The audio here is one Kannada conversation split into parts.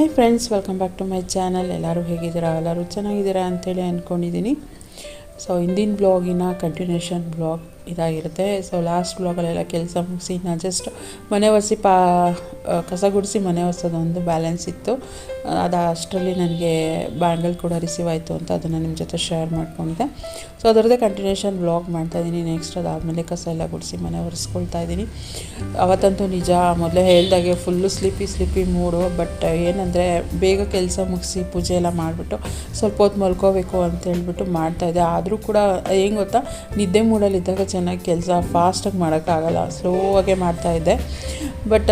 Hi friends welcome back to my channel ಎಲ್ಲರೂ ಹೇಗಿದ್ದೀರಾ? ಎಲ್ಲರೂ ಚೆನ್ನಾಗಿದ್ದೀರಾ ಅಂತೇಳಿ ಅಂದ್ಕೊಂಡಿದ್ದೀನಿ. ಸೊ ಹಿಂದಿನ ಬ್ಲಾಗಿನ ಕಂಟಿನ್ಯೂಷನ್ ಬ್ಲಾಗ್ ಇದಾಗಿರುತ್ತೆ. ಸೊ ಲಾಸ್ಟ್ ಬ್ಲಾಗಲ್ಲೆಲ್ಲ ಕೆಲಸ ಮುಗಿಸಿ ನಾನು ಜಸ್ಟ್ ಮನೆ ಒರೆಸಿ ಪಾ ಕಸ ಗುಡಿಸಿ ಮನೆ ಒರೆಸೋದೊಂದು ಬ್ಯಾಲೆನ್ಸ್ ಇತ್ತು. ಅದು ಅಷ್ಟರಲ್ಲಿ ನನಗೆ ಬ್ಯಾಂಗಲ್ ಕೂಡ ರಿಸೀವ್ ಆಯಿತು ಅಂತ ಅದನ್ನು ನಿಮ್ಮ ಜೊತೆ ಶೇರ್ ಮಾಡ್ಕೊಂಡೆ. ಸೊ ಅದರದ್ದೇ ಕಂಟಿನ್ಯೂಷನ್ ಬ್ಲಾಗ್ ಮಾಡ್ತಾಯಿದ್ದೀನಿ ನೆಕ್ಸ್ಟ್ ಅದಾದಮೇಲೆ ಕಸ ಎಲ್ಲ ಗುಡಿಸಿ ಮನೆ ಒರೆಸ್ಕೊಳ್ತಾ ಇದ್ದೀನಿ ಅವತ್ತಂತೂ ನಿಜ, ಮೊದಲೇ ಹೇಳ್ದಾಗೆ ಫುಲ್ಲು ಸ್ಲಿಪ್ಪಿ ಸ್ಲಿಪ್ಪಿ ಮೂಡು ಬಟ್ ಏನಂದರೆ, ಬೇಗ ಕೆಲಸ ಮುಗಿಸಿ ಪೂಜೆ ಎಲ್ಲ ಮಾಡಿಬಿಟ್ಟು ಸ್ವಲ್ಪ ಹೊತ್ತು ಮಲ್ಕೋಬೇಕು ಅಂತ ಹೇಳ್ಬಿಟ್ಟು ಮಾಡ್ತಾಯಿದ್ದೆ ಆದರೂ ಕೂಡ ಹೆಂಗೆ ಗೊತ್ತಾ, ನಿದ್ದೆ ಮೂಡಲ್ಲಿದ್ದಾಗ ಚೆನ್ನಾಗಿ ಕೆಲಸ ಫಾಸ್ಟಾಗಿ ಮಾಡೋಕ್ಕಾಗಲ್ಲ ಮಾಡ್ತಾ ಮಾಡ್ತಾಯಿದ್ದೆ ಬಟ್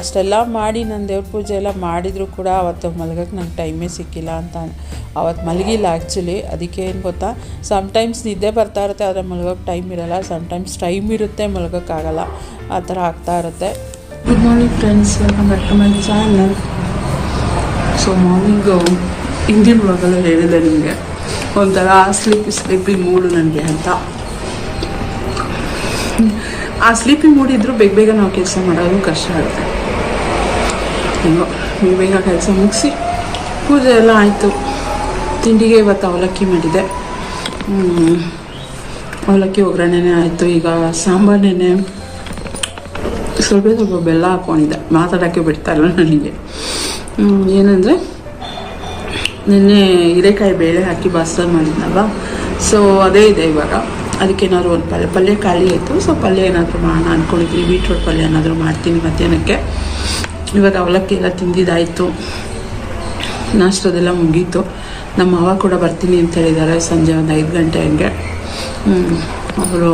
ಅಷ್ಟೆಲ್ಲ ಮಾಡಿ ನನ್ನ ದೇವ್ರ ಪೂಜೆ ಎಲ್ಲ ಮಾಡಿದರೂ ಕೂಡ ಅವತ್ತು ಮಲಗಕ್ಕೆ ನಂಗೆ ಟೈಮೇ ಸಿಕ್ಕಿಲ್ಲ ಅಂತ ಅವತ್ತು ಮಲಗಿಲ್ಲ ಆ್ಯಕ್ಚುಲಿ ಅದಕ್ಕೆ ಏನು ಗೊತ್ತಾ? ಸಮ್ಟೈಮ್ಸ್ ನಿದ್ದೆ ಬರ್ತಾ ಇರುತ್ತೆ, ಆದರೆ ಮಲಗೋಕ್ಕೆ ಟೈಮ್ ಇರಲ್ಲ. ಸಮ್ಟೈಮ್ಸ್ ಟೈಮ್ ಇರುತ್ತೆ ಮಲಗೋಕ್ಕಾಗಲ್ಲ ಆ ಥರ ಆಗ್ತಾ ಇರುತ್ತೆ. Good morning friends welcome back to my channel so morning ಹಿಂದಿನ ಬ್ಲಾಗಲ್ಲಿ ಹೇಳಿದೆ ನಿಮಗೆ. ಒಂಥರ ಸ್ಲೀಪಿ ಸ್ಲೀಪಿ ಮೂಡು ನನಗೆ ಅಂತ. ಆ ಸ್ಲೀಪಿಂಗ್ ಮೂಡ್ ಇದ್ರೂ ಬೇಗ ಬೇಗ ನಾವು ಕೆಲಸ ಮಾಡೋದು ಕಷ್ಟ ಆಗುತ್ತೆ. ಹೆಂಗೋ ಬೇಗ ಬೇಗ ಕೆಲಸ ಮುಗಿಸಿ ಪೂಜೆ ಎಲ್ಲ ಆಯಿತು. ತಿಂಡಿಗೆ ಇವತ್ತು ಅವಲಕ್ಕಿ ಮಾಡಿದೆ. ಅವಲಕ್ಕಿ ಒಗ್ಗರಣೆನೆ ಆಯಿತು. ಈಗ ಸಾಂಬಾರನ್ನೇ ಸ್ವಲ್ಪ ಸ್ವಲ್ಪ ಬೆಲ್ಲ ಹಾಕ್ಕೊಂಡಿದ್ದೆ ಮಾತಾಡೋಕ್ಕೆ ಬಿಡ್ತಾ ಇಲ್ಲ ನನಗೆ. ಏನಂದರೆ ನಿನ್ನೆ ಹೀರೆಕಾಯಿ ಬೇಳೆ ಹಾಕಿ ಬಸ್ಸಾರು ಮಾಡಿದ್ನಲ್ವ? ಸೊ ಅದೇ ಇದೆ ಇವಾಗ. ಅದಕ್ಕೇನಾದ್ರು ಒಂದು ಪಲ್ಯ ಪಲ್ಯ ಖಾಲಿ ಆಯಿತು ಸೊ ಪಲ್ಯ ಏನಾದರೂ ಮಾಡೋಣ ಅಂದ್ಕೊಂಡಿದ್ವಿ ಬೀಟ್ರೋಟ್ ಪಲ್ಯ ಏನಾದರೂ ಮಾಡ್ತೀನಿ ಮಧ್ಯಾಹ್ನಕ್ಕೆ. ಇವಾಗ ಅವಲಕ್ಕಿ ಎಲ್ಲ ತಿಂದಿದ್ದಾಯಿತು. ನಾಷ್ಟದೆಲ್ಲ ಮುಗೀತು. ನಮ್ಮ ಮಾವ ಕೂಡ ಬರ್ತೀನಿ ಅಂತ ಹೇಳಿದ್ದಾರೆ. ಸಂಜೆ ಒಂದು ಐದು ಗಂಟೆ ಹಂಗೆ. ಅವರು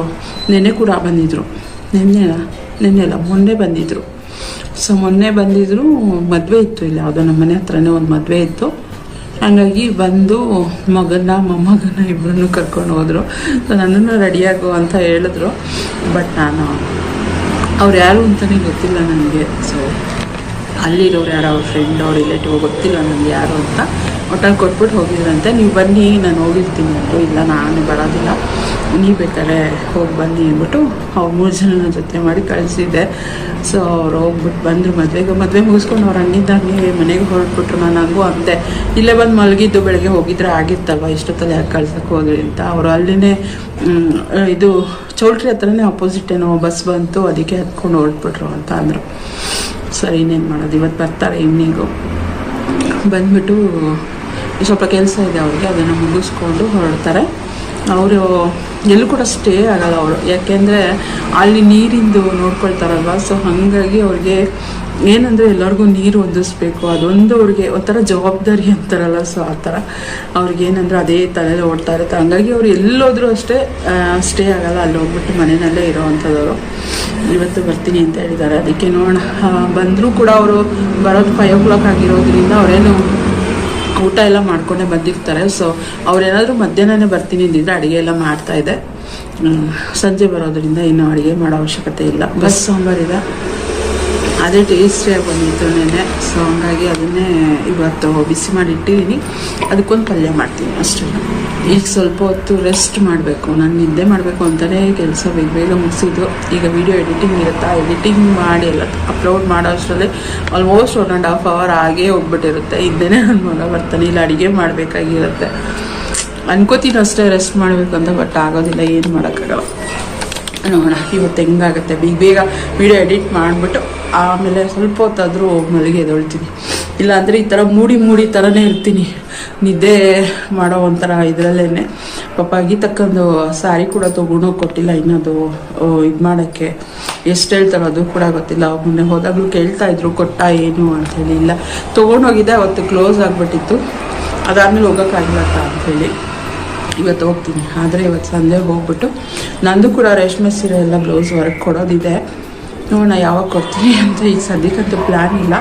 ನೆನ್ನೆ ಕೂಡ ಬಂದಿದ್ದರು ನಿನ್ನೆ ನಿನ್ನೆ ಅಲ್ಲ, ಮೊನ್ನೆ ಬಂದಿದ್ದರು ಸೊ ಮೊನ್ನೆ ಬಂದಿದ್ದರು ಮದುವೆ ಇತ್ತು ಇಲ್ಲ. ಯಾವುದೋ ನಮ್ಮ ಮನೆ ಹತ್ರನೇ ಒಂದು ಮದುವೆ ಇತ್ತು. ಹಂಗಾಗಿ ಬಂದು ಮಗನ, ಮೊಮ್ಮಗನ ಇಬ್ಬರನ್ನು ಕರ್ಕೊಂಡು ಹೋದರು. ಸೊ ನನ್ನನ್ನು ರೆಡಿಯಾಗು ಅಂತ ಹೇಳಿದ್ರು. ಬಟ್ ನಾನು, ಅವ್ರು ಯಾರು ಅಂತಲೇ ಗೊತ್ತಿಲ್ಲ ನನಗೆ. ಸೊ ಅಲ್ಲಿರೋರು ಯಾರು ಅವ್ರ ಫ್ರೆಂಡ್ ಅವ್ರ ರಿಲೇಟಿವ್ ಗೊತ್ತಿಲ್ಲ ನನಗೆ ಯಾರು ಅಂತ. ಒಟ್ಟಲ್ಲಿ ಕೊಟ್ಬಿಟ್ಟು ಹೋಗಿದ್ರಂತೆ. ನೀವು ಬನ್ನಿ, ನಾನು ಹೋಗಿರ್ತೀನಿ ಅಂದರು. ಇಲ್ಲ, ನಾನು ಬರೋದಿಲ್ಲ. ನೀವು ಬೇಕಾದ್ರೆ ಹೋಗಿ ಬನ್ನಿ ಅಂದ್ಬಿಟ್ಟು ಅವ್ರು ಮೂರು ಜನ ಜೊತೆ ಮಾಡಿ ಕಳಿಸಿದ್ದೆ. ಸೊ ಅವ್ರು ಹೋಗ್ಬಿಟ್ಟು ಬಂದರು ಮದುವೆಗೆ. ಮದುವೆ ಮುಗಿಸ್ಕೊಂಡು ಅವ್ರು ಹಂಗಿದ್ದಂಗೆ ಮನೆಗೆ ಹೊರಟ್ಬಿಟ್ರು. ನಾನು ಹಂಗೂ ಅಂದೆ, ಇಲ್ಲೇ ಬಂದು ಮಲಗಿದ್ದು ಬೆಳಗ್ಗೆ ಹೋಗಿದ್ರೆ ಆಗಿತ್ತಲ್ವ? ಇಷ್ಟೊತ್ತಲ್ಲಿ ಯಾಕೆ ಕಳ್ಸೋಕ್ಕೆ ಹೋಗಲಿ ಅಂತ. ಅವರು ಅಲ್ಲಿನೇ ಇದು ಚೌಲ್ಟ್ರಿ ಹತ್ರನೇ ಅಪೋಸಿಟ್ ಏನೋ ಬಸ್ ಬಂತು. ಅದಕ್ಕೆ ಹತ್ಕೊಂಡು ಹೊರಟ್ಬಿಟ್ರು ಅಂತ ಅಂದರು. ಸರಿ, ಇನ್ನೇನು ಮಾಡೋದು? ಇವತ್ತು ಬರ್ತಾರೆ ಈವ್ನಿಂಗು ಬಂದ್ಬಿಟ್ಟು ಸ್ವಲ್ಪ ಕೆಲಸ ಇದೆ ಅವ್ರಿಗೆ. ಅದನ್ನು ಮುಗಿಸ್ಕೊಂಡು ಹೊರಡ್ತಾರೆ. ಅವರು ಎಲ್ಲೂ ಕೂಡ ಸ್ಟೇ ಆಗಲ್ಲ ಅವರು. ಯಾಕೆಂದರೆ ಅಲ್ಲಿ ನೀರಿಂದು ನೋಡ್ಕೊಳ್ತಾರಲ್ವ? ಸೊ ಹಾಗಾಗಿ ಅವ್ರಿಗೆ ಏನಂದರೆ ಎಲ್ಲರಿಗೂ ನೀರು ಹೊಂದಿಸ್ಬೇಕು. ಅದೊಂದು ಅವ್ರಿಗೆ ಒಂಥರ ಜವಾಬ್ದಾರಿ ಅಂತಾರಲ್ಲ. ಸೊ ಆ ಥರ ಅವ್ರಿಗೆ ಅದೇ ತಲೆಯಲ್ಲಿ ಓಡ್ತಾ ಇರುತ್ತೆ. ಹಂಗಾಗಿ ಅವ್ರು ಎಲ್ಲೋದ್ರೂ ಅಷ್ಟೇ ಸ್ಟೇ ಆಗಲ್ಲ. ಅಲ್ಲಿ ಹೋಗ್ಬಿಟ್ಟು ಮನೆಯಲ್ಲೇ ಇರೋ ಅಂಥದ್ದವರು ಇವತ್ತು ಬರ್ತೀನಿ ಅಂತ ಹೇಳಿದ್ದಾರೆ. ಅದಕ್ಕೆ ನೋಡೋಣ. ಬಂದರೂ ಕೂಡ ಅವರು ಬರೋದು ಫೈವ್ ಓ ಕ್ಲಾಕ್ ಆಗಿರೋದ್ರಿಂದ ಅವರೇನು ಊಟ ಎಲ್ಲ ಮಾಡ್ಕೊಂಡೆ ಬಂದಿರ್ತಾರೆ. ಸೊ ಅವ್ರೇನಾದರೂ ಮಧ್ಯಾಹ್ನನೇ ಬರ್ತೀನಿ ಅಂದಿದ್ರೆ ಅಡುಗೆ ಎಲ್ಲ ಇದೆ ಸಂಜೆ ಬರೋದ್ರಿಂದ ಇನ್ನು ಅಡುಗೆ ಮಾಡೋ ಅವಶ್ಯಕತೆ ಇಲ್ಲ. ಬಸ್ ಸಾಂಬಾರಿದೆ ಅದೇ ಟೇಸ್ಟಿಯಾಗಿ ಬಂದಿತ್ತು ನೆನೆ. ಸೊ ಹಂಗಾಗಿ ಅದನ್ನೇ ಇವತ್ತು ಬಿಸಿ ಮಾಡಿ ಇಟ್ಟಿದ್ದೀನಿ. ಅದಕ್ಕೊಂದು ಪಲ್ಯ ಮಾಡ್ತೀನಿ ಅಷ್ಟೇ. ಈಗ ಸ್ವಲ್ಪ ಹೊತ್ತು ರೆಸ್ಟ್ ಮಾಡಬೇಕು. ನಾನು ನಿದ್ದೆ ಮಾಡಬೇಕು ಅಂತಲೇ ಕೆಲಸ ಬೇಗ ಬೇಗ ಮುಗಿಸಿದ್ದು. ಈಗ ವಿಡಿಯೋ ಎಡಿಟಿಂಗ್ ಇರುತ್ತಾ? ಎಡಿಟಿಂಗ್ ಮಾಡಿ ಎಲ್ಲ ಅಪ್ಲೋಡ್ ಮಾಡೋ ಅಷ್ಟರಲ್ಲಿ almost one and half hour ಆಗೇ ಹೋಗ್ಬಿಟ್ಟಿರುತ್ತೆ. ಇದ್ದೇನೆ ನಾನು ಮಗ ಬರ್ತಾನೆ. ಇಲ್ಲ, ಅಡುಗೆ ಮಾಡಬೇಕಾಗಿರುತ್ತೆ. ಅನ್ಕೋತೀನಿ ಅಷ್ಟೇ ರೆಸ್ಟ್ ಮಾಡಬೇಕು ಅಂತ ಬಟ್ ಆಗೋದಿಲ್ಲ. ಏನು ಮಾಡೋಕ್ಕಾಗಲ್ಲ. ನೋಡೋಣ ಇವತ್ತು ಹೆಂಗಾಗುತ್ತೆ. ಬೇಗ ಬೇಗ ವಿಡಿಯೋ ಎಡಿಟ್ ಮಾಡಿಬಿಟ್ಟು ಆಮೇಲೆ ಸ್ವಲ್ಪ ಹೊತ್ತಾದರೂ ಮಲಗಿ ಎದೊಳ್ತೀನಿ ಇಲ್ಲಾಂದರೆ ಈ ಥರ ಮೂಡಿ ಮೂಡಿ ಥರನೇ ಇರ್ತೀನಿ. ನಿದ್ದೆ ಮಾಡೋ ಒಂಥರ ಇದರಲ್ಲೇ ಪಾಪ ತಕ್ಕೊಂದು ಸಾರಿ ಕೂಡ ತೊಗೊಂಡು ಕೊಟ್ಟಿಲ್ಲ ಇನ್ನದು ಇದು ಮಾಡೋಕ್ಕೆ. ಎಷ್ಟು ಹೇಳ್ತಾರೋ ಅದು ಕೂಡ ಗೊತ್ತಿಲ್ಲ. ಮೊನ್ನೆ ಹೋದಾಗಲೂ ಕೇಳ್ತಾ ಇದ್ರು, ಕೊಟ್ಟ ಏನು ಅಂಥೇಳಿ ಇಲ್ಲ, ತೊಗೊಂಡೋಗಿದ್ದೆ, ಅವತ್ತು ಕ್ಲೋಸ್ ಆಗಿಬಿಟ್ಟಿತ್ತು. ಅದಾದಮೇಲೆ ಹೋಗೋಕ್ಕಾಗಿಲ್ಲ ಅಂಥೇಳಿ ಇವತ್ತು ಹೋಗ್ತೀನಿ. ಆದರೆ ಇವತ್ತು ಸಂಜೆ ಹೋಗ್ಬಿಟ್ಟು ನಂದು ಕೂಡ ರೇಷ್ಮೆ ಸೀರೆ ಎಲ್ಲ ಬ್ಲೌಸ್ ವರ್ಕ್ ಕೊಡೋದಿದೆ. ನೋಡೋಣ ಯಾವಾಗ ಕೊಡ್ತೀನಿ ಅಂತ ಈಗ ಸದ್ಯಕ್ಕಂತೂ ಪ್ಲ್ಯಾನ್ ಇಲ್ಲ.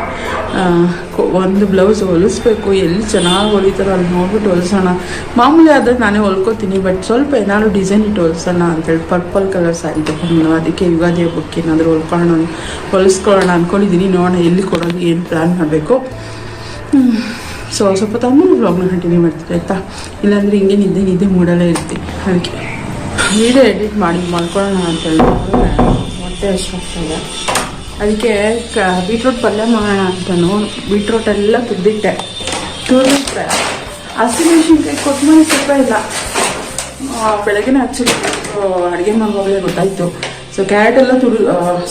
ಒಂದು ಬ್ಲೌಸ್ ಹೊಲಿಸ್ಬೇಕು. ಎಲ್ಲಿ ಚೆನ್ನಾಗಿ ಹೊಲಿತಾರೋ ಅಲ್ಲಿ ನೋಡ್ಬಿಟ್ಟು ಹೊಲಿಸೋಣ. ಮಾಮೂಲಿ ಆದರೆ ನಾನೇ ಹೊಲ್ಕೋತೀನಿ ಬಟ್ ಸ್ವಲ್ಪ ಏನಾದರೂ ಡಿಸೈನ್ ಇಟ್ಟು ಹೊಲಿಸೋಣ ಅಂತೇಳಿ ಪರ್ಪಲ್ ಕಲರ್ ಸ್ಯಾರಿ ತಗೊಂಡು ಅದಕ್ಕೆ ಯುಗಾದಿ ಹಬ್ಬಕ್ಕೆ ಏನಾದರೂ ಹೊಲ್ಕೊಳ್ಳೋಣ, ಹೊಲಿಸ್ಕೊಳ್ಳೋಣ ಅಂದ್ಕೊಂಡಿದ್ದೀನಿ ನೋಡೋಣ ಎಲ್ಲಿ ಕೊಡೋದು, ಏನು ಪ್ಲ್ಯಾನ್ ಮಾಡಬೇಕು. ಸೊ ಸ್ವಲ್ಪ ತಮ್ಮ ವ್ಲಾಗ್ನ ಕಂಟಿನ್ಯೂ ಮಾಡ್ತೀನಿ, ಆಯಿತಾ? ಇಲ್ಲಾಂದರೆ ಹಿಂಗೆ ನಿದ್ದೆ ನಿದ್ದೆ ಮೂಡಲ್ಲೇ ಇರ್ತೀನಿ. ಅದಕ್ಕೆ. ವೀಡಿಯೋ ಎಡಿಟ್ ಮಾಡಿ ಮಾಡ್ಕೊಳ್ಳೋಣ ಅಂತ ಮತ್ತೆ ಅಷ್ಟಾಗ್ತದೆ ಅದಕ್ಕೆ ಕ ಬೀಟ್ರೂಟ್ ಪಲ್ಯ ಮಾಡೋಣ ಅಂತಲೂ ಬೀಟ್ರೂಟ್ ಎಲ್ಲ ತುದ್ದಿಟ್ಟೆ. ತುರ್ದಿಟ್ಟೆ. ಹಸಿಮೆಣಸಿನ್ಕಾಯಿ ಕೊತ್ತಂಬರಿ ಸ್ವಲ್ಪ ಇಲ್ಲ. ಬೆಳಗ್ಗೆ ಆ್ಯಕ್ಚುಲಿ ಅಡುಗೆ ಮಾಡುವಾಗಲೇ ಗೊತ್ತಾಯಿತು. ಸೊ ಕ್ಯಾರೆಟ್ ಎಲ್ಲ ತುರಿ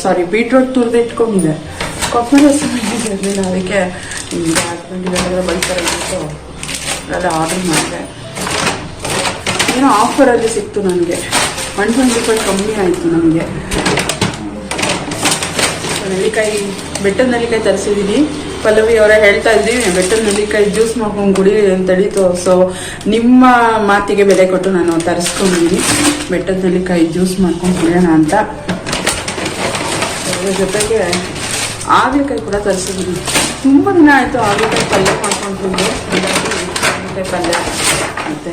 ಸಾರಿ ಬೀಟ್ರೂಟ್ ತುರಿದು ಇಟ್ಕೊಂಡಿದ್ದೆ ಕೊತ್ತಂಬರಿ ಹಸಿಮೆಣಸಿನ್ಕಾಯಿ ಇರಲಿಲ್ಲ, ಅದಕ್ಕೆ ಈಗ ಹಸ್ಬೆಂಡ್ ಎಲ್ಲ ಆರ್ಡರ್ ಮಾಡಿದೆ. ಏನೋ ಆಫರಲ್ಲಿ ಸಿಕ್ತು ನನಗೆ. ಒನ್ ಟ್ವೆಂಟಿ ಫೈವ್ ಕಮ್ಮಿ ಆಯಿತು ನನಗೆ. ನೆಲ್ಲಿಕಾಯಿ, ಬೆಟ್ಟದ ನೆಲ್ಲಿಕಾಯಿ ತರಿಸಿದ್ದೀನಿ ಪಲ್ಲವಿ ಅವರೇ ಹೇಳ್ತಾ ಇದ್ದೀವಿ ಬೆಟ್ಟದ ನೆಲ್ಲಿಕಾಯಿ ಜ್ಯೂಸ್ ಮಾಡ್ಕೊಂಡು ಕುಡಿ ಅಂತೇಳಿ ಸೊ ನಿಮ್ಮ ಮಾತಿಗೆ ಬೆಲೆ ಕೊಟ್ಟು ನಾನು ತರಿಸ್ಕೊಂಡಿದ್ದೀನಿ ಬೆಟ್ಟದ ನೆಲ್ಲಿಕಾಯಿ ಜ್ಯೂಸ್ ಮಾಡ್ಕೊಂಡು ಕುಡಿಯೋಣ ಅಂತ. ಅದರ ಜೊತೆಗೆ ಹಾಗಲಕಾಯಿ ಕೂಡ ತರಿಸಿದ್ದೀನಿ ತುಂಬ ದಿನ ಆಯಿತು ಆವಿಕಾಯಿ ಪಲ್ಯ ಮಾಡ್ಕೊಂಡು ಹಾಗಲಕಾಯಿ ಪಲ್ಯ ಮತ್ತು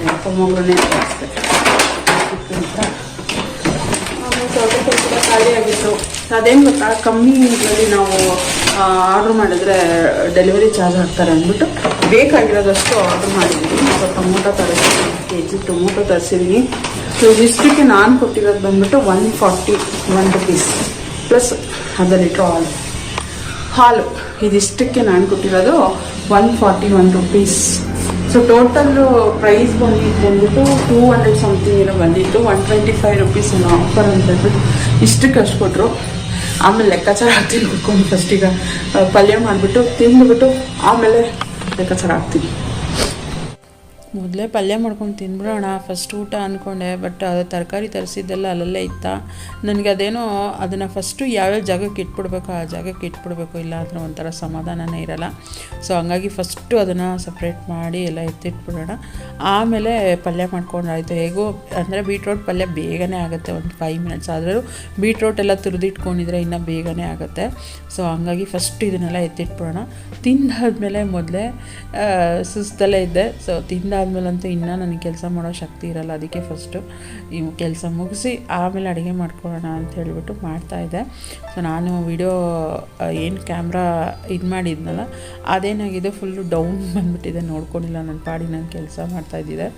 ಅಂತ ಆಮೇಲೆ ಸೌತೆಕಾಯಿ ಕೂಡ ಖಾಲಿ ಆಗಿತ್ತು. ಅದೇನು ಗೊತ್ತಾ? ಕಮ್ಮಿ ಇದರಲ್ಲಿ ನಾವು ಆರ್ಡ್ರ್ ಮಾಡಿದ್ರೆ ಡೆಲಿವರಿ ಚಾರ್ಜ್ ಹಾಕ್ತಾರೆ ಅಂದ್ಬಿಟ್ಟು ಬೇಕಾಗಿರೋದಷ್ಟು ಆರ್ಡ್ರ್ ಮಾಡಿದ್ದೀನಿ ಸೊ ಟೊಮೊಟೊ ತರಿಸಿದ್ದೀನಿ ಕೆ ಜಿ ಟೊಮೊಟೊ ತರಿಸಿದ್ದೀನಿ ಸೊ ಇಷ್ಟಕ್ಕೆ ನಾನು ಕೊಟ್ಟಿರೋದು ಬಂದ್ಬಿಟ್ಟು one forty one rupees plus ಅರ್ಧ ಲೀಟ್ರ್ ಹಾಲು ಹಾಲು ಇದಿಷ್ಟಕ್ಕೆ ನಾನು ಕೊಟ್ಟಿರೋದು one forty one rupees so total price ಬಂದಿದ್ದು ಬಂದ್ಬಿಟ್ಟು ಟೂ ಹಂಡ್ರೆಡ್ ಸಮಥಿಂಗ್ ಏನೋ ಬಂದಿತ್ತು ಒನ್ ಟ್ವೆಂಟಿ ಫೈವ್ ರುಪೀಸ್ ಏನೋ ಆಫರ್ ಅಂತ ಹೇಳ್ಬಿಟ್ಟು ಇಷ್ಟಕ್ಕೆ ಅಷ್ಟು ಕೊಟ್ಟರು ಆಮೇಲೆ ಲೆಕ್ಕಾಚಾರ ಹಾಕ್ತೀನಿ ನೋಡ್ಕೊಂಡು ಫಸ್ಟ್ ಈಗ ಆ, ಪಲ್ಯ ಮಾಡಿಬಿಟ್ಟು ತಿಂದುಬಿಟ್ಟು ಆಮೇಲೆ ಲೆಕ್ಕಾಚಾರ ಹಾಕ್ತೀನಿ ಮೊದಲೇ ಪಲ್ಯ ಮಾಡ್ಕೊಂಡು ತಿನ್ಬಿಡೋಣ. ಫಸ್ಟ್ ಊಟ ಅಂದ್ಕೊಂಡೆ ಬಟ್ ಅದು ತರಕಾರಿ ತರಿಸಿದ್ದೆಲ್ಲ ಅಲ್ಲಲ್ಲೇ ಇತ್ತ? ನನಗೆ ಅದೇನೋ ಅದನ್ನು ಫಸ್ಟು ಯಾವ್ಯಾವ ಜಾಗಕ್ಕೆ ಇಟ್ಬಿಡ್ಬೇಕು, ಆ ಜಾಗಕ್ಕೆ ಇಟ್ಬಿಡ್ಬೇಕು, ಇಲ್ಲ ಅಂದರೆ ಒಂಥರ ಸಮಾಧಾನನೇ ಇರಲ್ಲ. ಸೊ ಹಂಗಾಗಿ ಫಸ್ಟು ಅದನ್ನು ಸಪ್ರೇಟ್ ಮಾಡಿ ಎಲ್ಲ ಎತ್ತಿಟ್ಬಿಡೋಣ. ಆಮೇಲೆ ಪಲ್ಯ ಮಾಡ್ಕೊಂಡಾಯಿತು ಹೇಗೋ, ಅಂದರೆ ಬೀಟ್ರೋಟ್ ಪಲ್ಯ ಬೇಗನೆ ಆಗುತ್ತೆ, ಒಂದು ಫೈವ್ ಮಿನಿಟ್ಸ್ ಆದರೂ. ಬೀಟ್ರೋಟ್ ಎಲ್ಲ ತುರಿದಿಟ್ಕೊಂಡಿದ್ರೆ ಇನ್ನೂ ಬೇಗನೆ ಆಗುತ್ತೆ. ಸೊ ಹಂಗಾಗಿ ಫಸ್ಟ್ ಇದನ್ನೆಲ್ಲ ಎತ್ತಿಟ್ಬಿಡೋಣ. ತಿಂದಾದ್ಮೇಲೆ ಮೊದಲೇ ಸುಸ್ತಲ್ಲೇ ಇದ್ದೆ ಸೊ ತಿಂದಾದ್ಮೇಲಂತೂ ಇನ್ನೂ ನನಗೆ ಕೆಲಸ ಮಾಡೋ ಶಕ್ತಿ ಇರಲ್ಲ, ಅದಕ್ಕೆ ಫಸ್ಟು ಇವು ಕೆಲಸ ಮುಗಿಸಿ ಆಮೇಲೆ ಅಡುಗೆ ಮಾಡ್ಕೊಳ್ಳೋಣ ಅಂತ ಹೇಳಿಬಿಟ್ಟು ಮಾಡ್ತಾಯಿದ್ದೆ ಸೊ ನಾನು ವಿಡಿಯೋ ಏನು ಕ್ಯಾಮ್ರಾ ಇದು ಮಾಡಿದ್ನಲ್ಲ, ಅದೇನಾಗಿದೆ ಫುಲ್ಲು ಡೌನ್ ಬಂದುಬಿಟ್ಟಿದೆ, ನೋಡ್ಕೊಂಡಿಲ್ಲ ನನ್ನ ಪಾಡಿ ನಾನು ಕೆಲಸ ಮಾಡ್ತಾಯಿದ್ದಿದ್ದೆ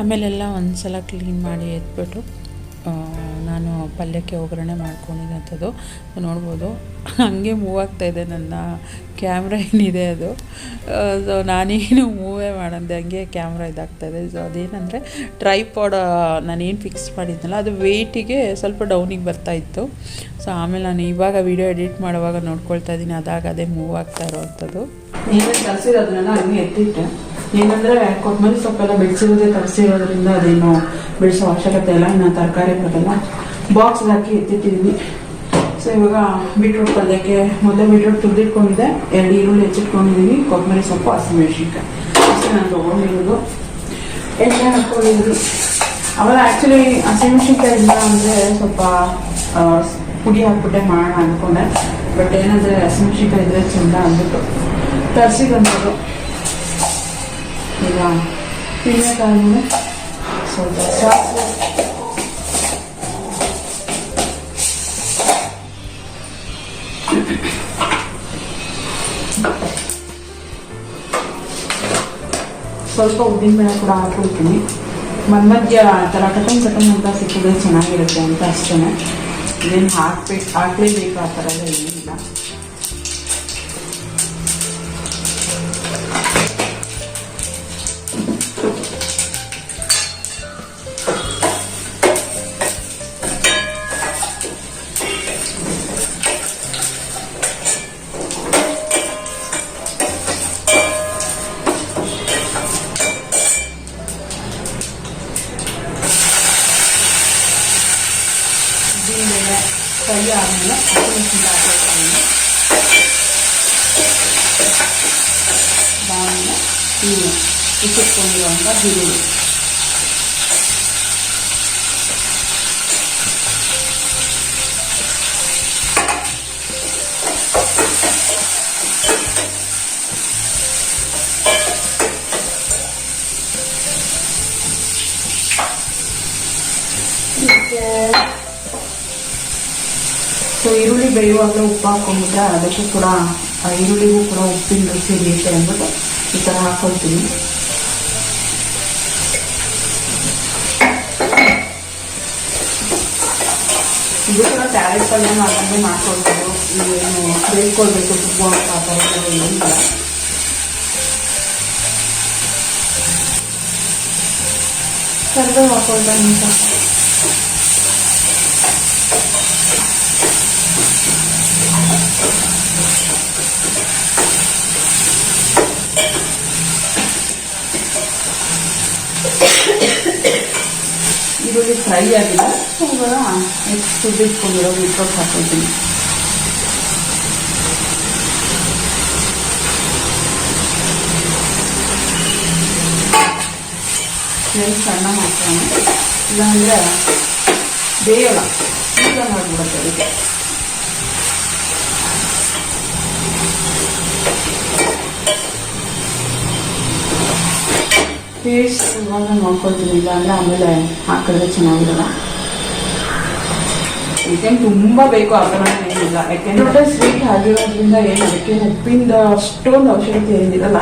ಆಮೇಲೆಲ್ಲ ಒಂದು ಸಲ ಕ್ಲೀನ್ ಮಾಡಿ ಎತ್ಬಿಟ್ಟು ನಾನು ಪಲ್ಯಕ್ಕೆ ಒಗ್ಗರಣೆ ಮಾಡ್ಕೊಂಡಿದ್ದಂಥದ್ದು ನೋಡ್ಬೋದು, ಹಾಗೆ ಮೂವ್ ಆಗ್ತಾಯಿದೆ ನನ್ನ ಕ್ಯಾಮ್ರಾ ಏನಿದೆ ಅದು. ಸೊ ನಾನೇನು ಮೂವೇ ಮಾಡಂದೆ, ಹಂಗೆ ಕ್ಯಾಮ್ರಾ ಇದಾಗ್ತಾಯಿದೆ ಸೊ ಅದೇನಂದರೆ ಟ್ರೈಪಾಡ್ ನಾನೇನು ಫಿಕ್ಸ್ ಮಾಡಿದ್ನಲ್ಲ, ಅದು ವೆಯ್ಟಿಗೆ ಸ್ವಲ್ಪ ಡೌನಿಗೆ ಬರ್ತಾಯಿತ್ತು ಸೊ ಆಮೇಲೆ ನಾನು ಇವಾಗ ವೀಡಿಯೋ ಎಡಿಟ್ ಮಾಡುವಾಗ ನೋಡ್ಕೊಳ್ತಾ ಇದ್ದೀನಿ ಅದಾಗ ಅದೇ ಮೂವ್ ಆಗ್ತಾ ಇರೋವಂಥದ್ದು ನೀವೇ ಹಂಗೆ ಎತ್ತಿಟ್ಟೆ. ಏನಂದ್ರೆ ಕೊತ್ತಂಬರಿ ಸೊಪ್ಪೆಲ್ಲ ಬೆಳೆಸಿರೋದೇ ತರಿಸಿರೋದ್ರಿಂದ ಅದೇನು ಬೆಳೆಸೋ ಅವಶ್ಯಕತೆ ಇಲ್ಲ. ಇನ್ನು ತರಕಾರಿ ಬರಲ್ಲ ಬಾಕ್ಸ್ ಹಾಕಿ ಎತ್ತಿಟ್ಟಿದ್ದೀನಿ ಸೊ ಇವಾಗ ಬೀಟ್ರೂಟ್ ಪಲ್ಯಕ್ಕೆ ಮೊದಲೇ ಬೀಟ್ರೂಟ್ ತುರಿದಿಟ್ಕೊಂಡಿದ್ದೆ. ಎರಡು ಈರುಳ್ಳಿ ಹೆಚ್ಚಿಟ್ಕೊಂಡಿದ್ದೀನಿ ಕೊತ್ತಂಬರಿ ಸೊಪ್ಪು ಹಸಿಮೆಣಸಿನ್ಕಾಯಿ ಅಷ್ಟೇ ನಾನು ತೊಗೊಂಡಿರೋದು. ಎಣ್ಣೆ ಹಾಕೊಂಡಿದ್ರು ಅವೆಲ್ಲ ಆ್ಯಕ್ಚುಲಿ ಹಸಿಮೆಣಸಿನ್ಕಾಯಿ ಇಲ್ಲ ಅಂದರೆ ಸ್ವಲ್ಪ ಪುಡಿ ಹಾಕ್ಬಿಟ್ಟೆ ಮಾಡೋಣ ಅಂದ್ಕೊಂಡೆ ಬಟ್ ಏನಂದರೆ ಹಸಿಮೆಣಸಿನ್ಕಾಯಿ ಇದ್ರೆ ಚೆಂದ ಅಂದ್ಬಿಟ್ಟು. ತರಿಸಿದಂಥದ್ದು ಈಗ ತಿನ್ನಬೇಕಾದ್ಮೇಲೆ ಸ್ವಲ್ಪ ಸಾಸಿವೆ ಸ್ವಲ್ಪ ಉದ್ದಿನಬೇಳೆ ಕೂಡ ಹಾಕ್ಬಿಡ್ತೀನಿ ಮಧ್ಯ ಥರ ಕಟನ್ ಕಟನ್ ಅಂತ ಸಿಕ್ಕಿದ್ರೆ ಚೆನ್ನಾಗಿರುತ್ತೆ ಅಂತ ಅಷ್ಟೇ ಇದೇನು ಹಾಕ್ಬೇಕು, ಹಾಕ್ಲೇಬೇಕು ಆ ಥರ ಎಲ್ಲ ಬೇಯುವಾಗಲೇ ಉಪ್ಪು ಹಾಕೊಂಡ್ಬಿಟ್ರೆ ಅದಕ್ಕೆ ಕೂಡ ಈರುಳ್ಳಿಗೂ ಕೂಡ ಉಪ್ಪಿನ ರುಚಿ ಇರುತ್ತೆ ಅಂದ್ಬಿಟ್ಟು ಈ ಥರ ಹಾಕೊಳ್ತೀನಿ. ಇದು ಕೂಡ ಕ್ಯಾರೆಟ್ ಪಲ್ಯ ಮಾಡ್ಕೊಂಡು ಮಾಡ್ಕೊಳ್ಬೋದು ಏನು ಬೇಯ್ಕೊಳ್ಬೇಕು ತುಂಬ ಆ ಥರ ಏನಿಲ್ಲ ಕರ್ಬೇವು ಈರುಳ್ಳಿ ಫ್ರೈ ಆಗಿಲ್ಲ ಸೊ ಇವಾಗ ನೆಕ್ಸ್ಟ್ ಕುದಿಟ್ಕೊಂಡಿರೋ ಬೀಟ್ರೋಟ್ ಹಾಕೊಳ್ತೀನಿ ಸಣ್ಣ ಹಾಕೋಣ ಇಲ್ಲಾಂದರೆ ಬೇಯಲ್ಲ ಈಗ ಮಾಡಿಬಿಡುತ್ತೆ ಅದಕ್ಕೆ ಪೇಸ್ಟ್ ಇವಾಗ ನೋಡ್ಕೊಳ್ತೀನಿ ಇಲ್ಲ ಅಂದರೆ ಆಮೇಲೆ ಹಾಕಿದ್ರೆ ಚೆನ್ನಾಗಿರಲ್ಲ. ಇದಕ್ಕೇನು ತುಂಬ ಬೇಕು ಥರ ಏನಿಲ್ಲ ಯಾಕೆಂದ್ರೆ ಸ್ವೀಟ್ ಆಗಿರೋದ್ರಿಂದ ಏನು ಅದಕ್ಕೆ ಉಪ್ಪಿಂದ ಅಷ್ಟೊಂದು ಅವಶ್ಯಕತೆ ಏನಿರಲ್ಲ.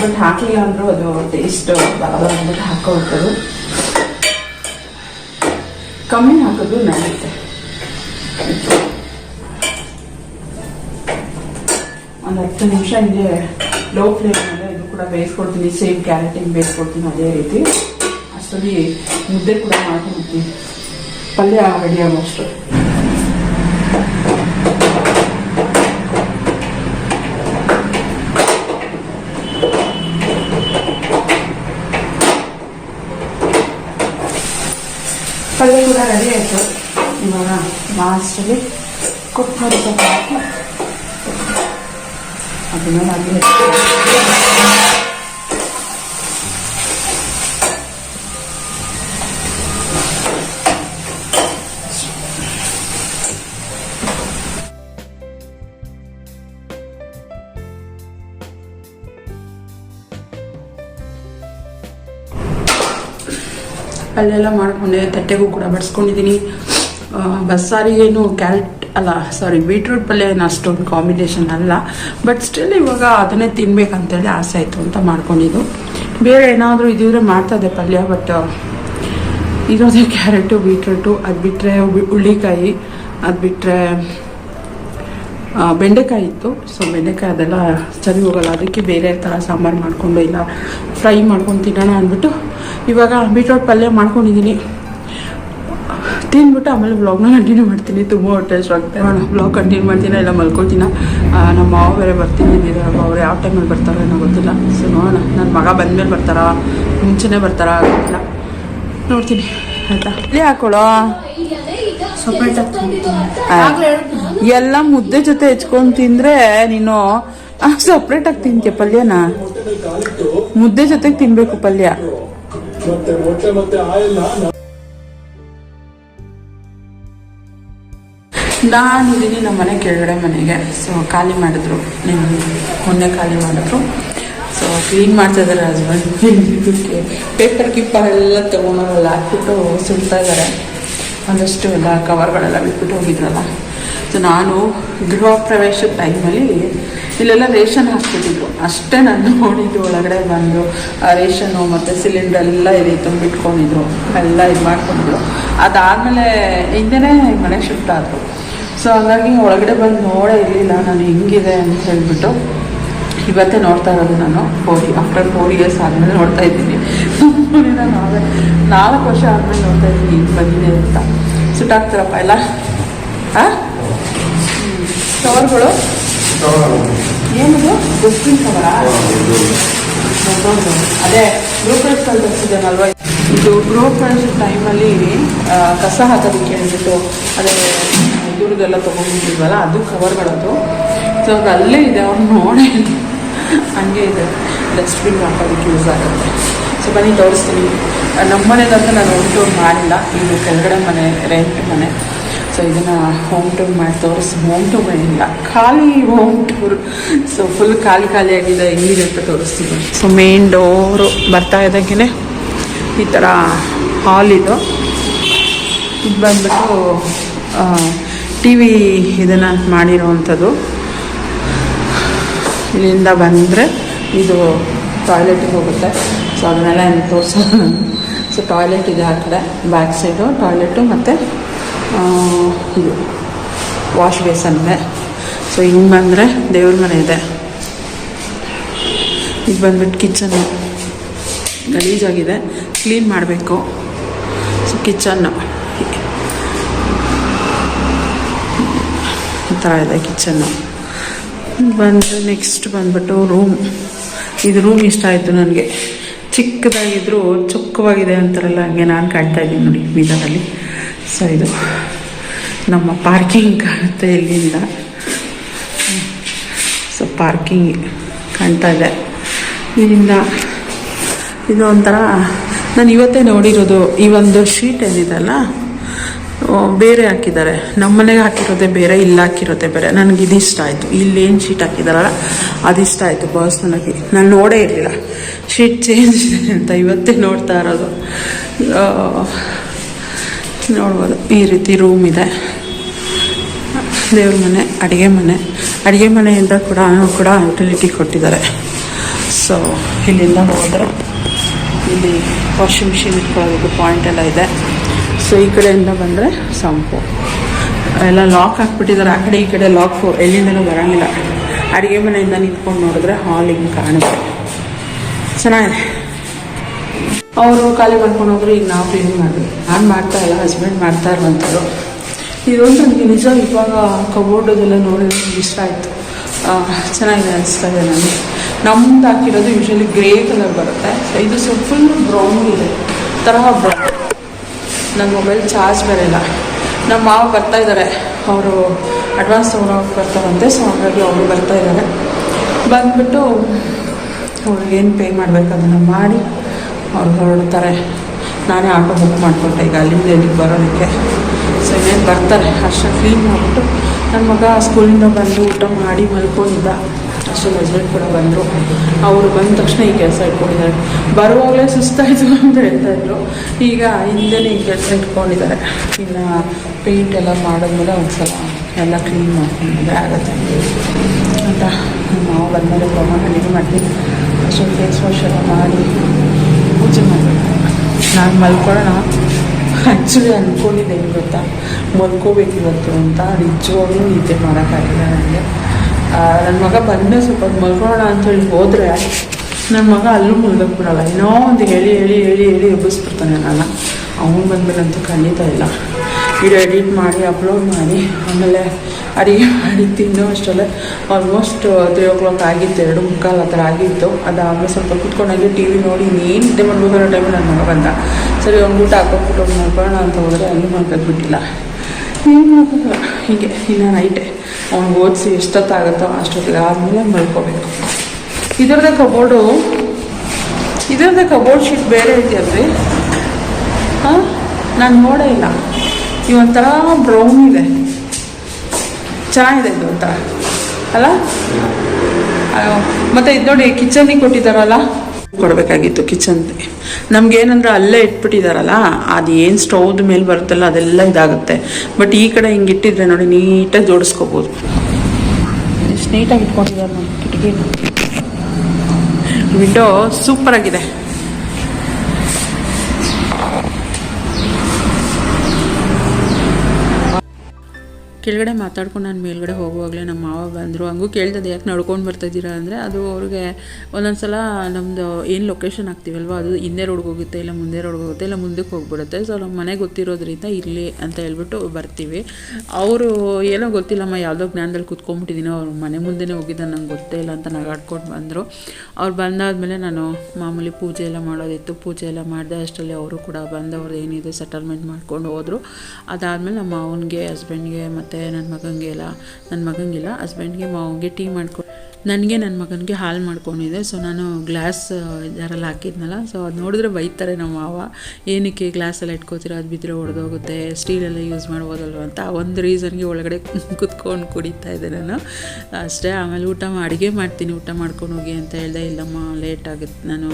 ಬಟ್ ಹಾಕಲಿಲ್ಲ ಅಂದರೂ ಅದು ಟೇಸ್ಟ್ ಬರಲ್ಲ ಅಂದ್ಬಿಟ್ಟು ಹಾಕೊಳ್ತದೆ ಕಮ್ಮಿ ಹಾಕೋದು ನಡೆಯುತ್ತೆ ಒಂದು ಹತ್ತು ನಿಮಿಷ ಹಿಂಗೆ ಲೋ ಫ್ಲೇಮ್ ಮೇಲೆ ಕೂಡ ಬೇಯಿಸ್ಕೊಡ್ತೀನಿ ಸೇಮ್ ಕ್ಯಾರೆಟ್ ಬೇಯಿಸ್ಕೊಡ್ತೀನಿ ಅದೇ ರೀತಿ. ಅಷ್ಟರಲ್ಲಿ ಮುದ್ದೆ ಕೂಡ ಮಾಡ್ಕೊಡ್ತೀನಿ. ಪಲ್ಯ ರೆಡಿ ಆಗೋಷ್ಟು ಪಲ್ಯ ಕೂಡ ರೆಡಿ ಆಯಿತು. ಇವಾಗ ಲಾಸ್ಟಲ್ಲಿ ಸೊಪ್ಪು ಹಾಕಿ ಅದನ್ನ ಅದು ಅಲ್ಲೆಲ್ಲ ಮಾಡ್ಕೊಂಡೆ ತಟ್ಟೆಗೂ ಕೂಡ ಬಡಿಸ್ಕೊಂಡಿದ್ದೀನಿ ಬಸ್ಸಾರಿಗೇನು ಕ್ಯಾರೆಟ್ ಅಲ್ಲ ಸಾರಿ ಬೀಟ್ರೂಟ್ ಪಲ್ಯ ಏನು ಅಷ್ಟೊಂದು ಕಾಂಬಿನೇಷನ್ ಅಲ್ಲ ಬಟ್ ಸ್ಟಿಲ್ ಇವಾಗ ಅದನ್ನೇ ತಿನ್ಬೇಕಂತೇಳಿ ಆಸೆ ಆಯಿತು ಅಂತ ಮಾಡ್ಕೊಂಡಿದ್ದು. ಬೇರೆ ಏನಾದರೂ ಇದಿದ್ರೆ ಮಾಡ್ತಾಯಿದ್ದೆ ಪಲ್ಯ ಬಟ್ ಇರೋದೇ ಕ್ಯಾರೆಟು ಬೀಟ್ರೂಟು ಅದು ಬಿಟ್ಟರೆ ಹುಳ್ಳಿಕಾಯಿ ಅದು ಬಿಟ್ಟರೆ ಬೆಂಡೆಕಾಯಿ ಇತ್ತು. ಸೊ ಬೆಂಡೆಕಾಯಿ ಅದೆಲ್ಲ ಸರಿ ಹೋಗಲ್ಲ, ಅದಕ್ಕೆ ಬೇರೆ ಥರ ಸಾಂಬಾರು ಮಾಡಿಕೊಂಡು ಇಲ್ಲ ಫ್ರೈ ಮಾಡ್ಕೊಂಡು ತಿನ್ನೋಣ ಅಂದ್ಬಿಟ್ಟು ಇವಾಗ ಬೀಟ್ರೂಟ್ ಪಲ್ಯ ಮಾಡ್ಕೊಂಡಿದ್ದೀನಿ. ತಿಂದ್ಬಿಟ್ಟು ಆಮೇಲೆ ವ್ಲಾಗ್ನ ಕಂಟಿನ್ಯೂ ಮಾಡ್ತೀನಿ. ತುಂಬ ಹೊಟ್ಟೆ ಆಗುತ್ತೆ ವ್ಲಾಗ್ ಕಂಟಿನ್ಯೂ ಮಾಡ್ತೀನಿ ಇಲ್ಲ ಮಲ್ಕೊಳ್ತೀನ? ನಮ್ಮ ಮಾವ ಬೇರೆ ಬರ್ತೀನಿ. ಅವ್ರು ಯಾವ ಟೈಮಲ್ಲಿ ಬರ್ತಾರೋ ಏನೋ ಗೊತ್ತಿಲ್ಲ. ಸೊ ನೋಡೋಣ. ನನ್ನ ಮಗ ಬಂದಮೇಲೆ ಬರ್ತಾರಾ? ಮುಂಚೆನೇ ಬರ್ತಾರಾ ಗೊತ್ತಿಲ್ಲ. ನೋಡ್ತೀನಿ. ಆಯಿತಾ? ಇಲ್ಲಿ ಹಾಕೊಳ್ಳೋ ಎಲ್ಲ ಮುದ್ದೆ ಜೊತೆ ಹೆಚ್ಕೊಂಡು ತಿಂದ್ರೆ ನೀನು ಸಪ್ರೇಟಾಗಿ ತಿಂತೀಯ ಪಲ್ಯನ? ಮುದ್ದೆ ಜೊತೆಗೆ ತಿನ್ನಬೇಕು ಪಲ್ಯ. ನಾನಿದ್ದೀನಿ ನಮ್ಮ ಮನೆ ಕೆಳಗಡೆ ಮನೆಗೆ. ಸೊ ಖಾಲಿ ಮಾಡಿದ್ರು. ನಿಮ್ಮ ಮೊನ್ನೆ ಖಾಲಿ ಮಾಡಿದ್ರು. ಸೊ ಕ್ಲೀನ್ ಮಾಡ್ತಾ ಇದ್ದಾರೆ ಹಸ್ಬೆಂಡ್ ಪೇಪರ್ ಕಿಪ್ಪರ್ ಎಲ್ಲ ತೊಗೊಂಡೋಗಲ್ಲ. ಹಾಕ್ಬಿಟ್ಟು ಸುಡ್ತಾ ಇದ್ದಾರೆ ಒಂದಷ್ಟು ಎಲ್ಲ ಕವರ್ಗಳೆಲ್ಲ ಬಿಟ್ಬಿಟ್ಟು ಹೋಗಿದ್ರಲ್ಲ. ಸೊ ನಾನು ಗೃಹ ಪ್ರವೇಶದ ಟೈಮಲ್ಲಿ ಇಲ್ಲೆಲ್ಲ ರೇಷನ್ ಹಾಕ್ಬಿಟ್ಟಿದ್ರು ಅಷ್ಟೇ ನಾನು ನೋಡಿದ್ದು. ಒಳಗಡೆ ಬಂದು ಆ ರೇಷನ್ನು ಮತ್ತು ಸಿಲಿಂಡರ್ ಎಲ್ಲ ಇದೆ, ತುಂಬಿಟ್ಕೊಂಡಿದ್ರು. ಎಲ್ಲ ಇದು ಮಾಡ್ಕೊಂಡಿದ್ರು. ಅದಾದಮೇಲೆ ಹಿಂದೆನೇ ಮನೆ ಶಿಫ್ಟ್ ಆದರು. ಸೊ ಹಂಗಾಗಿ ಒಳಗಡೆ ಬಂದು ನೋಡೇ ಇರಲಿಲ್ಲ, ನಾನು ಹೆಂಗಿದೆ ಅಂತ ಹೇಳ್ಬಿಟ್ಟು ಇವತ್ತೇ ನೋಡ್ತಾ ಇರೋದು ನಾನು. ಫೋರ್ ಆಫ್ಟರ್ ಫೋರ್ ಇಯರ್ಸ್ ಆದಮೇಲೆ ನೋಡ್ತಾ ಇದ್ದೀನಿ. ಆಗ ನಾಲ್ಕು ವರ್ಷ ಆದಮೇಲೆ ನೋಡ್ತಾ ಇದ್ದೀನಿ ಹಿಂಗೆ ಬಂದಿದೆ ಅಂತ. ಸುಟ್ಟಾಗ್ತಾರಪ್ಪ ಎಲ್ಲ? ಹಾಂ ಕವರ್ಗಳು ಏನಿದು? ಡಸ್ಟ್ಬಿನ್ ಕವರಾ ಅದೇ ಗೃಹ ಪ್ರವೇಶದಲ್ಲಿ ತರಿಸಿದ್ದೇನಲ್ವ? ಇದು ಗ್ರೂಪ್ ಫ್ರೆಂಡ್ಸ್ ಟೈಮಲ್ಲಿ ಕಸ ಹಾಕೋದಕ್ಕೆ ಹೇಳ್ಬಿಟ್ಟು, ಅದೇ ಇದ್ರದ್ದೆಲ್ಲ ತೊಗೊಂಡಿದ್ವಲ್ಲ ಅದು ಕವರ್ಗಳದ್ದು ಸೊ ಅದು ಅಲ್ಲೇ ಇದೆ ಅವ್ರು ನೋಡೇ. ಹಂಗೆ ಇದೆ. ಡಸ್ಟ್ಬಿನ್ ಹಾಕೋದಕ್ಕೆ ಯೂಸ್ ಆಗುತ್ತೆ. ಸೊ ಬನ್ನಿ, ತೋರಿಸ್ತೀನಿ. ನಮ್ಮ ಮನೆಯಲ್ಲಂತೂ ನಾನು ಹೋಮ್ ಟೂರ್ ಮಾಡಿಲ್ಲ. ಇದು ಕೆಳಗಡೆ ಮನೆ ರೆಂಟ್ ಮನೆ. ಸೊ ಇದನ್ನು ಹೋಮ್ ಟೂರ್ ಮಾಡಿ ತೋರಿಸಿ ಹೋಮ್ ಟೂರ್ ಮಾಡಿಲ್ಲ ಖಾಲಿ ಹೋಮ್ ಟೂರ್ ಸೊ ಫುಲ್ ಖಾಲಿ ಖಾಲಿಯಾಗಿದೆ ಹೆಂಗಿದೆ ಅಂತ ತೋರಿಸ್ತೀನಿ. ಸೊ ಮೇನ್ ಡೋರು ಬರ್ತಾ ಇದ್ದಂಗೆ ಈ ಥರ ಹಾಲ್ ಇದು. ಇದು ಬಂದ್ಬಿಟ್ಟು ಟಿ ವಿ ಇದನ್ನು ಮಾಡಿರೋವಂಥದ್ದು. ಇಲ್ಲಿಂದ ಬಂದರೆ ಇದು ಟಾಯ್ಲೆಟಿಗೆ ಹೋಗುತ್ತೆ. ಸೊ ಅದನ್ನೆಲ್ಲ ಏನು ತೋರಿಸೋದು ಸೊ ಟಾಯ್ಲೆಟ್ ಇದೆ ಆ ಕಡೆ ಬ್ಯಾಕ್ ಸೈಡು ಟಾಯ್ಲೆಟು ಮತ್ತು ಇದು ವಾಶ್ ಇದೆ ಸೊ ಹಿಂಗೆ ಬಂದರೆ ದೇವ್ರ ಮನೆ ಇದೆ. ಇದು ಬಂದ್ಬಿಟ್ಟು ಕಿಚನ್ನು ಗಲೀಜಾಗಿದೆ. ಕ್ಲೀನ್ ಮಾಡಬೇಕು. ಸೊ ಕಿಚನ್ನು ಈ ಥರ ಇದೆ ಕಿಚನ್ನು. ಬಂದು ನೆಕ್ಸ್ಟ್ ಬಂದ್ಬಿಟ್ಟು ರೂಮ್ ಇದು ರೂಮ್ ಇಷ್ಟ ಆಯಿತು ನನಗೆ. ಚಿಕ್ಕದಾಗಿದ್ದರೂ ಚೊಕ್ಕವಾಗಿದೆ ಅಂತಾರಲ್ಲ, ಹಂಗೆ ನಾನು ಕಾಣ್ತಾ ಇದ್ದೀನಿ ನೋಡಿ ಬೀದರಲ್ಲಿ ಸೊ ಇದು ನಮ್ಮ ಪಾರ್ಕಿಂಗ್ ಕಾಣುತ್ತೆ ಇಲ್ಲಿಂದ ಸೊ ಪಾರ್ಕಿಂಗ್ ಕಾಣ್ತಾ ಇದೆ. ಇಲ್ಲಿಂದ ಇದು ಒಂಥರ, ನಾನು ಇವತ್ತೇ ನೋಡಿರೋದು ಈ ಒಂದು ಶೀಟ್ ಏನಿದೆಲ್ಲ ಬೇರೆ ಹಾಕಿದ್ದಾರೆ. ನಮ್ಮ ಮನೆಗೆ ಹಾಕಿರೋದೇ ಬೇರೆ, ಇಲ್ಲಿ ಹಾಕಿರೋದೆ ಬೇರೆ. ನನಗೆ ಇದು ಇಷ್ಟ ಆಯಿತು. ಇಲ್ಲಿ ಏನು ಶೀಟ್ ಹಾಕಿದಾರಲ್ಲ ಅದು ಇಷ್ಟ ಆಯಿತು ಪರ್ಸ್ನಲಾಗಿ ನಾನು ನೋಡೇ ಇರಲಿಲ್ಲ. ಶೀಟ್ ಚೇಂಜ್ ಅಂತ ಇವತ್ತೇ ನೋಡ್ತಾ ಇರೋದು. ನೋಡ್ಬೋದು. ಈ ರೀತಿ ರೂಮ್ ಇದೆ. ದೇವ್ರ ಮನೆ, ಅಡುಗೆ ಮನೆ. ಅಡುಗೆ ಮನೆಯಿಂದ ಕೂಡ ಕೂಡ ಯುಟಿಲಿಟಿ ಕೊಟ್ಟಿದ್ದಾರೆ. ಸೊ ಇಲ್ಲಿಂದ ಹೋದರೆ ಇಲ್ಲಿ ವಾಷಿಂಗ್ ಮಿಷಿನ್ ಇಟ್ಕೊಳ್ಳೋದಕ್ಕೆ ಪಾಯಿಂಟ್ ಎಲ್ಲ ಇದೆ. ಸೊ ಈ ಕಡೆಯಿಂದ ಬಂದರೆ ಸಂಪು. ಎಲ್ಲ ಲಾಕ್ ಹಾಕ್ಬಿಟ್ಟಿದ್ದಾರೆ. ಆ ಕಡೆ, ಈ ಕಡೆ ಲಾಕ್ ಎಲ್ಲಿಂದಲೂ ಬರೋಂಗಿಲ್ಲ. ಅಡುಗೆ ಮನೆಯಿಂದ ನಿಂತ್ಕೊಂಡು ನೋಡಿದ್ರೆ ಹಾಲ್ ಹಿಂಗೆ ಕಾಣುತ್ತೆ. ಚೆನ್ನಾಗಿದೆ. ಅವರು ಖಾಲಿ ಮಾಡ್ಕೊಂಡು ಹೋದ್ರು, ಈಗ ನಾವು ಕ್ಲೀನ್ ಮಾಡಬೇಕು. ನಾನು ಮಾಡ್ತಾ ಇಲ್ಲ ಹಸ್ಬೆಂಡ್ ಮಾಡ್ತಾ ಇರುವಂಥದ್ದು ಇದೊಂದು ನನಗೆ ನಿಜ, ಇವಾಗ ಕಬೋರ್ಡದೆಲ್ಲ ನೋಡಿ ನನಗೆ ಇಷ್ಟ ಆಯಿತು. ಚೆನ್ನಾಗಿದೆ ಅನಿಸ್ತಾ ಇದೆ ನನಗೆ. ನಮ್ದು ಹಾಕಿರೋದು ಯೂಶಲಿ ಗ್ರೇ ಕಲರ್ ಬರುತ್ತೆ. ಇದು ಸ್ವಲ್ಪ ಬ್ರೌನ್ ಇದೆ. ತರಹ ಬ್ರೌನ್ ನನ್ನ ಮೊಬೈಲ್ ಚಾರ್ಜ್ ಬೇರೆ ಇಲ್ಲ ನಮ್ಮ ಮಾವ ಬರ್ತಾ ಇದ್ದಾರೆ. ಅವರು ಅಡ್ವಾನ್ಸ್ ತೊಗೊಂಡೋಗಿ ಬರ್ತಾರಂತೆ ಸೊ ಹಾಗಾಗಿ ಅವರು ಬರ್ತಾ ಇದ್ದಾರೆ. ಬಂದುಬಿಟ್ಟು ಅವ್ರಿಗೇನು ಪೇ ಮಾಡಬೇಕು ಅದನ್ನು ಮಾಡಿ ಅವ್ರು ಹೊರಡ್ತಾರೆ. ನಾನೇ ಆಟೋ ಬುಕ್ ಮಾಡಿಕೊಟ್ಟೆ, ಈಗ ಅಲ್ಲಿಂದ ಇಲ್ಲಿಗೆ ಬರೋದಕ್ಕೆ. ಸೊ ಇನ್ನೇನು ಬರ್ತಾರೆ ಅಷ್ಟು ಕ್ಲೀನ್ ಮಾಡಿಬಿಟ್ಟು ನನ್ನ ಮಗ ಸ್ಕೂಲಿಂದ ಬಂದು ಊಟ ಮಾಡಿ ಮಲ್ಕೊಂಡಿದ್ದ. ಅಷ್ಟು ಹಸ್ಬೆಂಡ್ ಕೂಡ ಬಂದರು. ಅವರು ಬಂದ ತಕ್ಷಣ ಈ ಕೆಲಸ ಇಟ್ಕೊಂಡಿದ್ದಾರೆ. ಬರುವಾಗಲೇ ಸುಸ್ತಾಯಿತು ಅಂತ ಹೇಳ್ತಾ ಇದ್ರು. ಈಗ ಹಿಂದೆನೇ ಈ ಕೆಲಸ ಇಟ್ಕೊಂಡಿದ್ದಾರೆ. ಇನ್ನು ಪೇಂಟ್ ಎಲ್ಲ ಮಾಡಿದ್ಮೇಲೆ ಒಂದು ಸಲ ಎಲ್ಲ ಕ್ಲೀನ್ ಮಾಡ್ಕೊಂಡ್ರೆ ಆಗುತ್ತೆ. ಅಂತ ನಾವು ಬಂದಮೇಲೆ ಪ್ರಮಾಣ ಅಡುಗೆ ಮಾಡ್ತೀವಿ ಅಷ್ಟು ಫೇಸ್ ವಾಶ್ ಎಲ್ಲ ಮಾಡಿ ಪೂಜೆ ಮಾಡಬೇಕು. ನಾನು ಮಲ್ಕೊಳ್ಳೋಣ. ಆ್ಯಕ್ಚುಲಿ ಅಂದ್ಕೊಂಡಿದ್ದೆ ಏನು ಗೊತ್ತಾ ಮಲ್ಕೋಬೇಕಿವತ್ತು ಅಂತ. ನಿಜವಾಗ್ಲೂ ನಿದ್ದೆ ಮಾಡೋಕ್ಕಾಗಿಲ್ಲ ನನಗೆ ನನ್ನ ಮಗ ಬಂದೇ ಸ್ವಲ್ಪ ಮಲ್ಕೊಳ್ಳೋಣ ಅಂತೇಳಿ ಹೋದರೆ ನನ್ನ ಮಗ ಅಲ್ಲೂ ಮುಲ್ಗಕ್ಕೆ ಬಿಡಲ್ಲ. ಏನೋ ಒಂದು ಹೇಳಿ ಹೇಳಿ ಹೇಳಿ ಹೇಳಿ ಎಬ್ಬಿಸ್ಬಿಡ್ತಾನೆ ನಾನು ಅವನು ಬಂದ್ಮೇಲಂತೂ ಖಂಡಿತ ಇಲ್ಲ. ವಿಡಿಯೋ ಎಡಿಟ್ ಮಾಡಿ ಅಪ್ಲೋಡ್ ಮಾಡಿ, ಆಮೇಲೆ ಅಡುಗೆ ಮಾಡಿ ತಿನ್ನೋ ಅಷ್ಟರಲ್ಲೇ ಆಲ್ಮೋಸ್ಟ್ ತ್ರೀ ಓ ಕ್ಲಾಕ್ ಆಗಿತ್ತು, ಎರಡು ಮುಕ್ಕಾಲು ಥರ ಆಗಿತ್ತು. ಅದಾದಮೇಲೆ ಸ್ವಲ್ಪ ಕುತ್ಕೊಂಡಾಗೆ ಟಿ ವಿ ನೋಡಿ ನೀನು ನಿದ್ದೆ ಮಾಡ್ಬೇಕಾದ್ರೆ ಟೈಮಲ್ಲಿ ನನ್ನ ಮಗ ಬಂದ. ಸರಿ, ಒಂದು ಊಟ ಹಾಕೋಬಿಟ್ಟು ಹೋಗಿ ಮಲ್ಕೊಳ್ಳೋಣ ಅಂತ ಹೋದರೆ ಅಲ್ಲಿ ಮಲ್ಕೋದ್ಬಿಟ್ಟಿಲ್ಲ ಏನು ಮಾಡೋಕ್ಕಾಗಲ್ಲ ಹೀಗೆ, ಇನ್ನು ನೈಟೆ ಅವ್ನು ಓದಿಸಿ ಎಷ್ಟೊತ್ತಾಗುತ್ತೋ ಅಷ್ಟೊತ್ತಿಗೆ ಆದಮೇಲೆ ಮಲ್ಕೋಬೇಕು. ಇದರದೇ ಕಬೋರ್ಡು ಇದರದೇ ಕಬೋರ್ಡ್ ಶೀಟ್ ಬೇರೆ ಇದೆಯಲ್ರಿ ಹಾಂ? ನಾನು ನೋಡೇ ಇಲ್ಲ. ಈ ಒಂಥರ ಬ್ರೌನ್ ಇದೆ. ಚೆನ್ನಾಗಿದೆ ಇದು ಒಂಥರ. ಅಲ್ಲ? ಮತ್ತೆ ಇದು ನೋಡಿ ಕಿಚನಿಗೆ ಕೊಟ್ಟಿದ್ದಾರಲ್ಲ? ಕೊಡಬೇಕಾಗಿತ್ತು ಕಿಚನ್ ನಮ್ಗೇನಂದ್ರೆ ಅಲ್ಲೇ ಇಟ್ಬಿಟ್ಟಿದಾರಲ್ಲ ಅದು ಏನು ಮೇಲೆ ಬರುತ್ತಲ್ಲ ಅದೆಲ್ಲ ಇದಾಗುತ್ತೆ. ಬಟ್ ಈ ಕಡೆ ಹಿಂಗೆ ಇಟ್ಟಿದ್ರೆ ನೋಡಿ ನೀಟಾಗಿ ಜೋಡಿಸ್ಕೋಬೋದು. ಎಷ್ಟು ನೀಟಾಗಿ ಇಟ್ಕೊಂಡಿದ್ದಾರೆ ನಮ್ಮ ಕಿಟಕಿ. ವಿಂಡೋ ಸೂಪರಾಗಿದೆ ಕೆಳಗಡೆ ಮಾತಾಡ್ಕೊಂಡು ನಾನು ಮೇಲ್ಗಡೆ ಹೋಗುವಾಗಲೇ ನಮ್ಮ ಮಾವ ಬಂದರು. ಹಂಗೂ ಕೇಳ್ತದೆ ಯಾಕೆ ನಡ್ಕೊಂಡು ಬರ್ತಾಯಿದ್ದೀರಾ ಅಂದರೆ ಅದು ಅವ್ರಿಗೆ ಒಂದೊಂದು ಸಲ ನಮ್ಮದು ಏನು ಲೊಕೇಶನ್ ಹಾಕ್ತೀವಲ್ವ, ಅದು ಹಿಂದೆ ರೋಡ್ಗೆ ಹೋಗುತ್ತೆ ಇಲ್ಲ ಮುಂದೆ ರೋಡ್ಗೆ ಹೋಗುತ್ತೆ ಇಲ್ಲ ಮುಂದಕ್ಕೆ ಹೋಗ್ಬಿಡುತ್ತೆ. ಸೊ ನಮ್ಮ ಮನೆ ಗೊತ್ತಿರೋದ್ರಿಂದ ಇರಲಿ ಅಂತ ಹೇಳ್ಬಿಟ್ಟು ಬರ್ತೀವಿ. ಅವರು ಏನೋ ಗೊತ್ತಿಲ್ಲಮ್ಮ, ಯಾವುದೋ ಜ್ಞಾನದಲ್ಲಿ ಕುತ್ಕೊಂಡ್ಬಿಟ್ಟಿದ್ದೀನೋ ಅವ್ರ ಮನೆ ಮುಂದೆನೇ ಹೋಗಿದ್ದ ನಂಗೆ ಗೊತ್ತೇ ಇಲ್ಲ ಅಂತ ನಗಾಡ್ಕೊಂಡು ಬಂದರು. ಅವ್ರು ಬಂದಾದಮೇಲೆ ನಾನು ಮಾಮೂಲಿ ಪೂಜೆ ಎಲ್ಲ ಮಾಡೋದಿತ್ತು, ಪೂಜೆ ಎಲ್ಲ ಮಾಡಿದೆ, ಅಷ್ಟರಲ್ಲಿ ಅವರು ಕೂಡ ಬಂದವ್ರು ಏನಿದೆ ಸೆಟಲ್ಮೆಂಟ್ ಮಾಡ್ಕೊಂಡು ಹೋದರು. ಅದಾದಮೇಲೆ ನಮ್ಮ ಮಾವನಿಗೆ ಹಸ್ಬೆಂಡ್ಗೆ ಮತ್ತು ನನ್ನ ಮಗಂಗೆ ಎಲ್ಲ ನನ್ನ ಮಗನಿಗಿಲ್ಲ ಹಸ್ಬೆಂಡ್ಗೆ ಮಾವನಿಗೆ ಟೀ ಮಾಡ್ಕೊ ನನಗೆ ನನ್ನ ಮಗನಿಗೆ ಹಾಲು ಮಾಡ್ಕೊಂಡಿದ್ದೆ. ಸೊ ನಾನು ಗ್ಲಾಸ್ ಜಾರಲ್ಲಿ ಹಾಕಿದ್ನಲ್ಲ. ಸೊ ಅದು ನೋಡಿದ್ರೆ ಬೈತಾರೆ ನಮ್ಮ ಮಾವ. ಏನಕ್ಕೆ ಗ್ಲಾಸಲ್ಲಿ ಇಟ್ಕೋತೀರ? ಅದು ಬಿದ್ದರೆ ಹೊಡೆದೋಗುತ್ತೆ ಸ್ಟೀಲೆಲ್ಲ ಯೂಸ್ ಮಾಡ್ಬೋದಲ್ವ ಅಂತ ಒಂದು ರೀಸನ್ಗೆ ಒಳಗಡೆ ಕುತ್ಕೊಂಡು ಕುಡಿತಾ ಇದ್ದೆ ನಾನು. ಅಷ್ಟೇ, ಆಮೇಲೆ ಊಟ ಅಡುಗೆ ಮಾಡ್ತೀನಿ, ಊಟ ಮಾಡ್ಕೊಂಡು ಹೋಗಿ ಅಂತ ಹೇಳ್ದೆ. ಇಲ್ಲಮ್ಮ ಲೇಟ್ ಆಗುತ್ತೆ. ನಾನು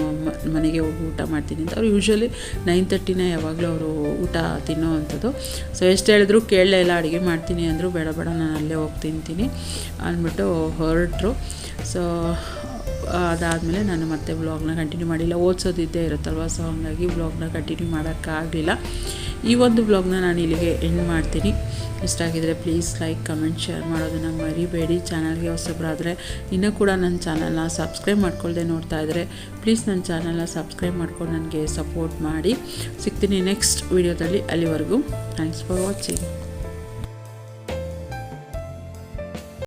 ಮನೆಗೆ ಹೋಗಿ ಊಟ ಮಾಡ್ತೀನಿ ಅಂತ. ಅವ್ರು ಯೂಶ್ವಲಿ ನೈನ್ ತರ್ಟಿನ ಯಾವಾಗಲೂ ಅವರು ಊಟ ತಿನ್ನೋ ಅಂಥದ್ದು. ಸೊ ಎಷ್ಟು ಹೇಳಿದ್ರು ಕೇಳಲೇ ಇಲ್ಲ. ಅಡುಗೆ ಮಾಡ್ತೀನಿ ಅಂದರು, ಬೇಡ ಬೇಡ, ನಾನು ಅಲ್ಲೇ ಹೋಗಿ ತಿಂತೀನಿ ಅಂದ್ಬಿಟ್ಟು ಹೊರಟರು. ಸೊ ಅದಾದಮೇಲೆ ನಾನು ಮತ್ತೆ ವ್ಲಾಗ್ನ ಕಂಟಿನ್ಯೂ ಮಾಡಿಲ್ಲ. ಓದಿಸೋದಿದ್ದೇ ಇರುತ್ತಲ್ವ? ಸೊ ಹಾಗಾಗಿ ವ್ಲಾಗ್ನ ಕಂಟಿನ್ಯೂ ಮಾಡೋಕ್ಕಾಗಲಿಲ್ಲ. ಈ ಒಂದು ವ್ಲಾಗ್ನ ನಾನು ಇಲ್ಲಿಗೆ ಎಂಡ್ ಮಾಡ್ತೀನಿ. ಇಷ್ಟ ಆಗಿದರೆ ಪ್ಲೀಸ್ ಲೈಕ್ ಕಮೆಂಟ್ ಶೇರ್ ಮಾಡೋದನ್ನು ಮರಿಬೇಡಿ. ಚಾನಲ್ಗೆ ಹೊಸಬ್ರಾದರೆ ಇನ್ನೂ ಕೂಡ ನನ್ನ ಚಾನಲ್ನ ಸಬ್ಸ್ಕ್ರೈಬ್ ಮಾಡ್ಕೊಳ್ಳದೆ ನೋಡ್ತಾ ಇದ್ದರೆ ಪ್ಲೀಸ್ ನನ್ನ ಚಾನಲ್ನ ಸಬ್ಸ್ಕ್ರೈಬ್ ಮಾಡ್ಕೊಂಡು ನನಗೆ ಸಪೋರ್ಟ್ ಮಾಡಿ. ಸಿಗ್ತೀನಿ ನೆಕ್ಸ್ಟ್ ವೀಡಿಯೋದಲ್ಲಿ ಅಲ್ಲಿವರೆಗೂ. Thanks for watching